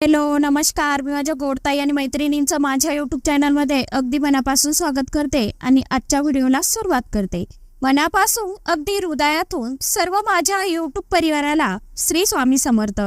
Hello नमस्कार. मी माझ्या गोडताई आणि मैत्रिणींचं माझ्या युट्यूब चॅनलमध्ये अगदी मनापासून स्वागत करते आणि आजच्या व्हिडिओला सुरुवात करते. मनापासून अगदी हृदयातून सर्व माझ्या युट्यूब परिवाराला श्री स्वामी समर्थ.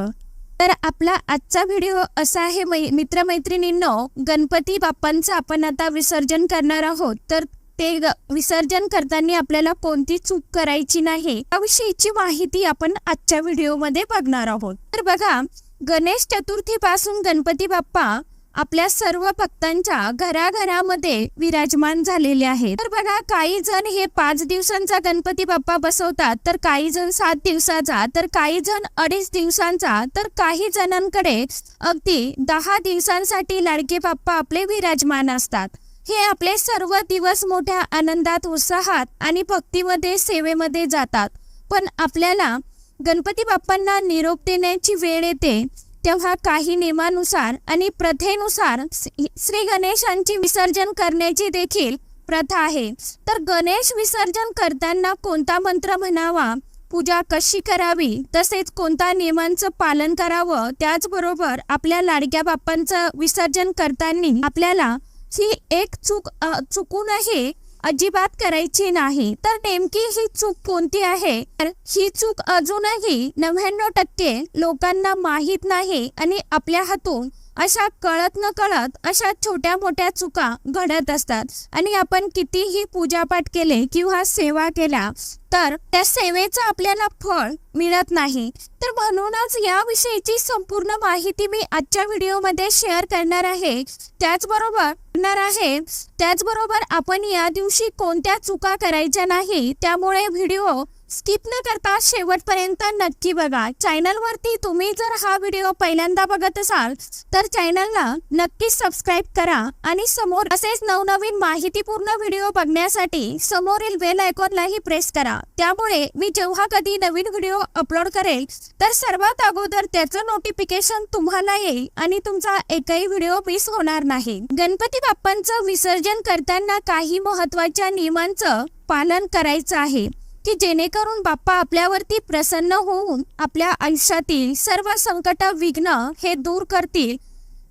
तर आपला आजचा व्हिडिओ असा आहे मै मित्रमैत्रिणींनो गणपती बाप्पांचं आपण आता विसर्जन करणार आहोत. तर ते विसर्जन करताना आपल्याला कोणती चूक करायची नाही याविषयीची माहिती आपण आजच्या व्हिडिओमध्ये बघणार आहोत. तर बघा गणेश चतुर्थीपासून गणपती बाप्पा आपल्या सर्व भक्तांच्या घराघरामध्ये विराजमान झालेले आहेत. तर बघा काही जण हे पाच दिवसांचा गणपती बाप्पा बसवतात तर काही जण सात दिवसाचा तर काही जण अडीच दिवसांचा तर काही जणांकडे अगदी दहा दिवसांसाठी लाडके बाप्पा आपले विराजमान असतात. हे आपले सर्व दिवस मोठ्या आनंदात उत्साहात आणि भक्तीमध्ये सेवेमध्ये जातात. पण आपल्याला गणपती बाप्पांना निरोप देण्याची वेळ येते तेव्हा काही नियमानुसार आणि प्रथेनुसार श्री श्री गणेशांची विसर्जन करण्याची देखील प्रथा आहे. तर गणेश विसर्जन करताना कोणता मंत्र म्हणावा? पूजा कशी करावी? तसेच कोणत्या नियमांचं पालन करावं? त्याचबरोबर आपल्या लाडक्या बाप्पांचं विसर्जन करताना आपल्याला ही एक चूक चुकूनही अजिबात करायची नाही. तर नेमकी ही चूक कोणती आहे? तर ही चूक अजूनही नव्याण्णव टक्के लोकांना माहीत नाही आणि आपल्या हातून अशा कळत न कळत अशा छोट्या मोठ्या चुका घडत असतात. आणि आपण कितीही पूजापाठ केले किंवा सेवा केल्या तर त्या सेवेचं आपल्याला फळ मिळत नाही. तर म्हणूनच याविषयीची संपूर्ण माहिती मी आजच्या व्हिडिओमध्ये शेअर करणार आहे. त्याचबरोबर करणार आहे. त्याचबरोबर आपण या दिवशी कोणत्या चुका करायच्या नाही त्यामुळे व्हिडिओ स्किप न करता शेवटपर्यंत नक्की बघा. चॅनलवरती तुम्ही जर हा व्हिडिओ पहिल्यांदा बघत असाल तर चॅनलला नक्कीच सबस्क्राईब करा आणि समोर असेच नवनवीन माहितीपूर्ण व्हिडिओ बघण्यासाठी समोरील बेल आयकॉनलाही प्रेस करा. त्यामुळे मी जेव्हा कधी नवीन व्हिडिओ अपलोड करेल तर सर्वात अगोदर त्याचं नोटिफिकेशन तुम्हाला येईल आणि तुमचा एकही व्हिडिओ मिस होणार नाही. गणपती बाप्पांचं विसर्जन करताना काही महत्त्वाच्या नियमांचं पालन करायचं आहे. की जेणेकरून बाप्पा आपल्यावरती प्रसन्न होऊन आपल्या आयुष्यातील सर्व संकट विघ्न हे दूर करतील.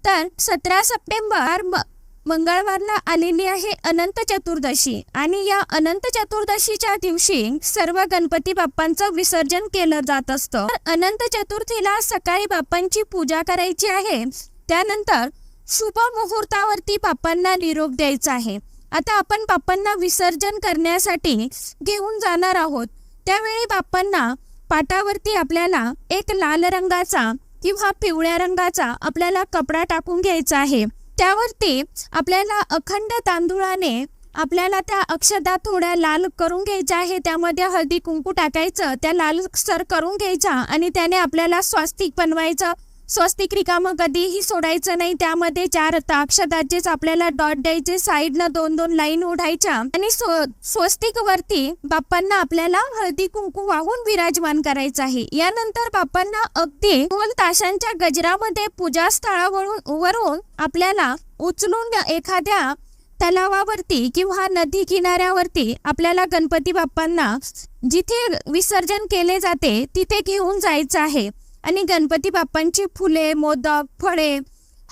तर सतरा सप्टेंबर म- मंगळवारला आलेली आहे अनंत चतुर्दशी आणि या अनंत चतुर्दशीच्या दिवशी सर्व गणपती बाप्पांचं विसर्जन केलं जात असतं. अनंत चतुर्थीला सकाळी बाप्पांची पूजा करायची आहे. त्यानंतर शुभ मुहूर्तावरती बाप्पांना निरोप द्यायचा आहे. आता आपण बाप्पांना विसर्जन करण्यासाठी घेऊन जाणार आहोत. त्यावेळी बाप्पांना पाटावरती आपल्याला एक लाल रंगाचा किंवा पिवळ्या रंगाचा आपल्याला कपडा टाकून घ्यायचा आहे. त्यावरती आपल्याला अखंड तांदूळाने आपल्याला त्या अक्षदा थोड्या लाल करून घ्यायच्या आहे. त्यामध्ये हळदी कुंकू टाकायचं त्या लाल सर करून घ्यायचा आणि त्याने आपल्याला स्वास्तिक बनवायचं. स्वस्तिक रिकामं कधीही सोडायचं नाही. त्यामध्ये चार अक्षदाचेच आपल्याला डॉट द्यायचे. साईडनं दोन दोन लाईन ओढायच्या. आणि स्व स्वस्तिक वरती बाप्पांना आपल्याला हळदी कुंकू वाहून विराजमान करायचं आहे. यानंतर बाप्पांना अगदी दोन ताशांच्या गजरामध्ये पूजा स्थळावरून वरून आपल्याला उचलून एखाद्या तलावावरती किंवा नदी किनाऱ्यावरती आपल्याला गणपती बाप्पांना जिथे विसर्जन केले जाते तिथे घेऊन जायचं आहे. आणि गणपती बाप्पांची फुले मोदक फळे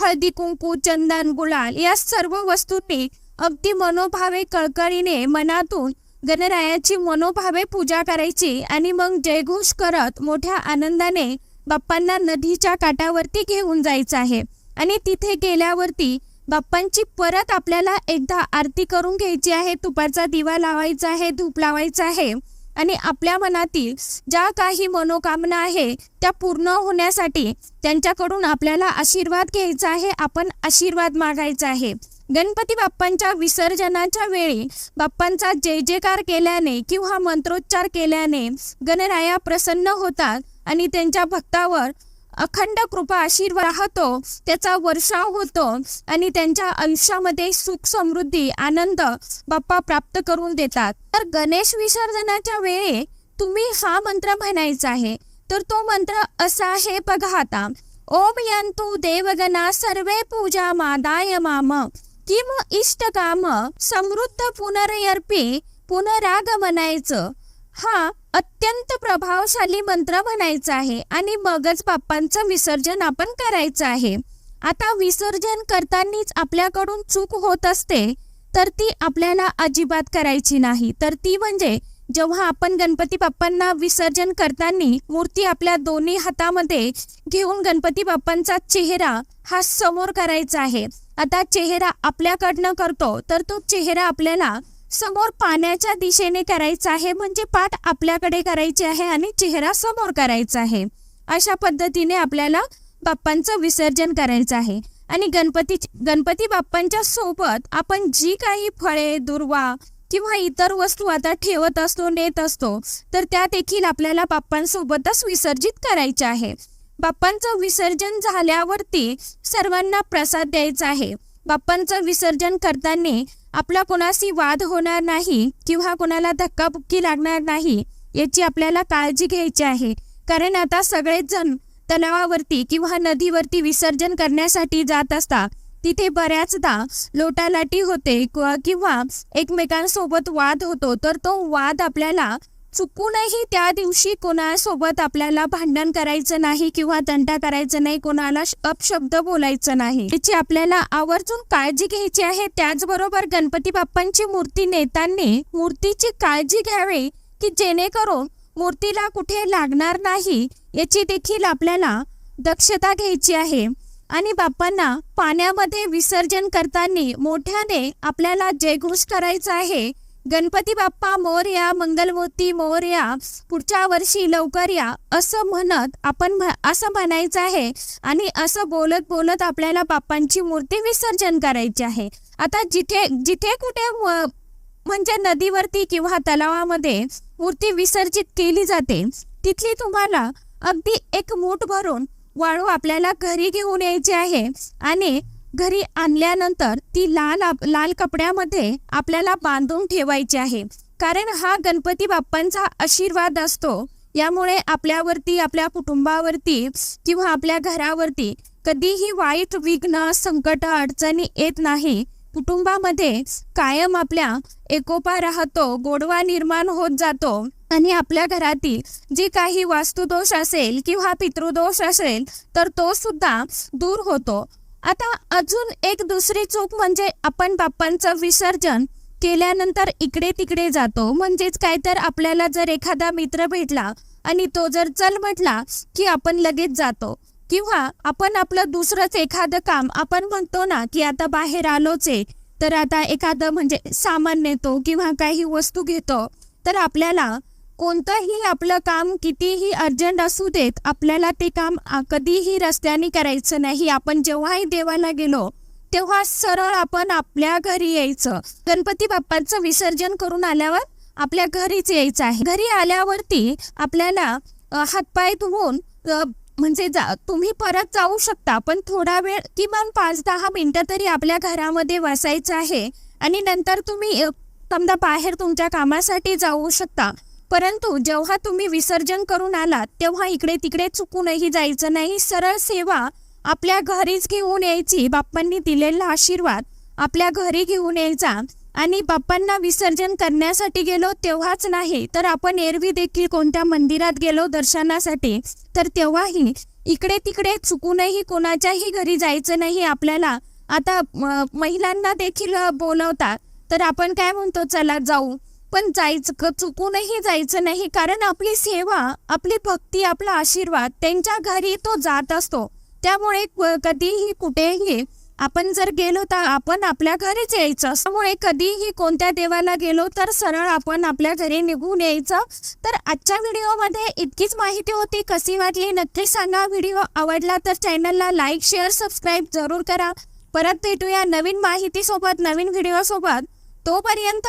हळदी कुंकू चंदन गुलाल या सर्व वस्तूंनी अगदी मनोभावे कळकळीने मनातून गणरायाची मनोभावे पूजा करायची आणि मग जयघोष करत मोठ्या आनंदाने बाप्पांना नदीच्या काठावरती घेऊन जायचं आहे. आणि तिथे गेल्यावरती बाप्पांची परत आपल्याला एकदा आरती करून घ्यायची आहे. तुपाचा दिवा लावायचा आहे धूप लावायचा आहे. आणि आपल्या मनातील ज्या काही मनोकामना आहे त्या पूर्ण होण्यासाठी त्यांच्याकडून आपल्याला आशीर्वाद घ्यायचा आहे आपण आशीर्वाद मागायचा आहे. गणपती बाप्पांच्या विसर्जनाच्या वेळी बाप्पांचा जय जयकार केल्याने किंवा मंत्रोच्चार केल्याने गणराया प्रसन्न होतात आणि त्यांच्या भक्तावर अखंड कृपा आशीर्वाद राहतो त्याचा वर्षाव होतो आणि त्यांच्या आयुष्यामध्ये सुख समृद्धी आनंद बाप्पा प्राप्त करून देतात. तर गणेश विसर्जनाच्या वेळी तुम्ही हा मंत्र म्हणायचा आहे. तर तो मंत्र असा आहे बघा आता. ओम यंतु देवगणा सर्वे पूजा मादाय माम. किम इष्ट काम समृद्ध पुनरयर्पी पुनरागमनायचं. हा अत्यंत प्रभावशाली मंत्र म्हणायचा आहे आणि मगच बाप्पांचं विसर्जन आपण करायचं आहे. आता विसर्जन करतानाच आपल्याकडून चूक होत असते तर ती आपल्याला अजिबात करायची नाही. तर ती म्हणजे जेव्हा आपण गणपती बाप्पांना विसर्जन करताना मूर्ती आपल्या दोन्ही हातामध्ये घेऊन गणपती बाप्पांचा चेहरा हा समोर करायचा आहे. आता चेहरा आपल्याकडनं करतो तर तो चेहरा आपल्याला समोर पाण्याच्या दिशेने करायचा आहे म्हणजे पाठ आपल्याकडे करायची आहे आणि चेहरा समोर करायचा आहे. अशा पद्धतीने आपल्याला बाप्पांचं विसर्जन करायचं आहे. आणि गणपती गणपती बाप्पांच्या सोबत आपण जी काही फळे दुर्वा किंवा इतर वस्तू आता ठेवत असतो नेत असतो तर त्या देखील आपल्याला बाप्पांसोबतच विसर्जित करायच्या आहे. बाप्पांचं विसर्जन झाल्यावरती सर्वांना प्रसाद द्यायचा आहे. बाप्पांचं विसर्जन करताना आपला कोणाशी वाद होणार नाही किंवा कोणाला धक्काबुक्की लागणार नाही याची आपल्याला काळजी घ्यायची आहे. कारण आता सगळेच जण तलावावरती किंवा नदीवरती विसर्जन करण्यासाठी जात असतात तिथे बऱ्याचदा लोटालाटी होते किंवा- एकमेकांसोबत वाद होतो तर तो वाद आपल्याला चुकूनही त्या दिवशी कोणासोबत आपल्याला भांडण करायचं नाही किंवा दंडा करायचं नाही कोणाला अपशब्द बोलायचं नाही. याची आपल्याला आवर्जून काळजी घ्यायची आहे. त्याचबरोबर गणपती बाप्पांची मूर्ती नेताना मूर्तीची काळजी घ्यावी की जेणेकरून मूर्तीला कुठे लागणार नाही याची देखील आपल्याला दक्षता घ्यायची आहे. आणि बाप्पांना पाण्यामध्ये विसर्जन करताना मोठ्याने आपल्याला जयघोष करायचा आहे गणपती बाप्पा मोर्या मंगलमूर्ती मोर्या पुढच्या वर्षी लवकर या असं म्हणत आपण म्ह- असं म्हणायचं आहे. आणि असं बोलत बोलत आपल्याला बाप्पांची मूर्ती विसर्जन करायची आहे. आता जिथे जिथे कुठे म्हणजे नदीवरती किंवा तलावामध्ये मूर्ती विसर्जित केली जाते तिथली तुम्हाला अगदी एक मूठ भरून वाळू आपल्याला घरी घेऊन यायची आहे. आणि घरी आणल्यानंतर ती लाल लाल कपड्यामध्ये आपल्याला बांधून ठेवायची आहे. कारण हा गणपती बाप्पांचा आशीर्वाद असतो. यामुळे आपल्यावरती आपल्या कुटुंबावरती किंवा आपल्या घरावरती कधीही वाईट विघ्न संकट अडचणी येत नाही. कुटुंबामध्ये कायम आपल्या एकोपा राहतो गोडवा निर्माण होत जातो. आणि आपल्या घरातील जे काही वास्तुदोष असेल किंवा पितृदोष असेल तर तो सुद्धा दूर होतो. आता अजून एक दुसरी चूक म्हणजे आपण बाप्पांचं विसर्जन केल्यानंतर इकडे तिकडे जातो. म्हणजेच काय तर आपल्याला जर एखादा मित्र भेटला आणि तो जर चल म्हटला की आपण लगेच जातो. किंवा आपण आपलं दुसरंच एखादं काम आपण म्हणतो ना की आता बाहेर आलोच आहे तर आता एखादं म्हणजे सामान नेतो किंवा काही वस्तू घेतो तर आपल्याला कोणतंही आपलं काम कितीही अर्जंट असू देत आपल्याला ते काम कधीही रस्त्याने करायचं नाही. आपण जेव्हाही देवाला गेलो तेव्हा सरळ आपण आपल्या घरी यायचं. गणपती बाप्पांचं विसर्जन करून आल्यावर आपल्या घरीच यायचं आहे. घरी आल्यावरती आपल्याला हातपाय धुवून म्हणजे जा तुम्ही परत जाऊ शकता पण थोडा वेळ किमान पाच दहा मिनटं तरी आपल्या घरामध्ये वसायचं आहे. आणि नंतर तुम्ही समजा बाहेर तुमच्या कामासाठी जाऊ शकता. परंतु जेव्हा तुम्ही विसर्जन करून आलात तेव्हा इकडे तिकडे चुकूनही जायचं नाही. सरळ सेवा आपल्या घरीच घेऊन यायची. बाप्पांनी दिलेला आशीर्वाद आपल्या घरी घेऊन यायचा. आणि बाप्पांना विसर्जन करण्यासाठी गेलो तेव्हाच नाही तर आपण एरवी देखील कोणत्या मंदिरात गेलो दर्शनासाठी तर तेव्हाही इकडे तिकडे चुकूनही कोणाच्याही घरी जायचं नाही. आपल्याला आता महिलांना देखील बोलवतात. तर आपण काय म्हणतो चला जाऊ. पण जायचं चुकूनही जायचं नाही. कारण आपली सेवा आपली भक्ती आपला आशीर्वाद त्यांच्या घरी तो जात असतो. त्यामुळे कधीही कुठेही आपण जर गेलो तर आपण आपल्या घरीच यायचं. त्यामुळे कधीही कोणत्या देवाला गेलो तर सरळ आपण आपल्या घरी निघून यायचं. तर आजच्या व्हिडिओमध्ये इतकीच माहिती होती. कशी वाटली नक्की सांगा. व्हिडिओ आवडला तर चॅनलला लाईक शेअर सबस्क्राईब जरूर करा. परत भेटूया नवीन माहितीसोबत नवीन व्हिडिओसोबत. तोपर्यंत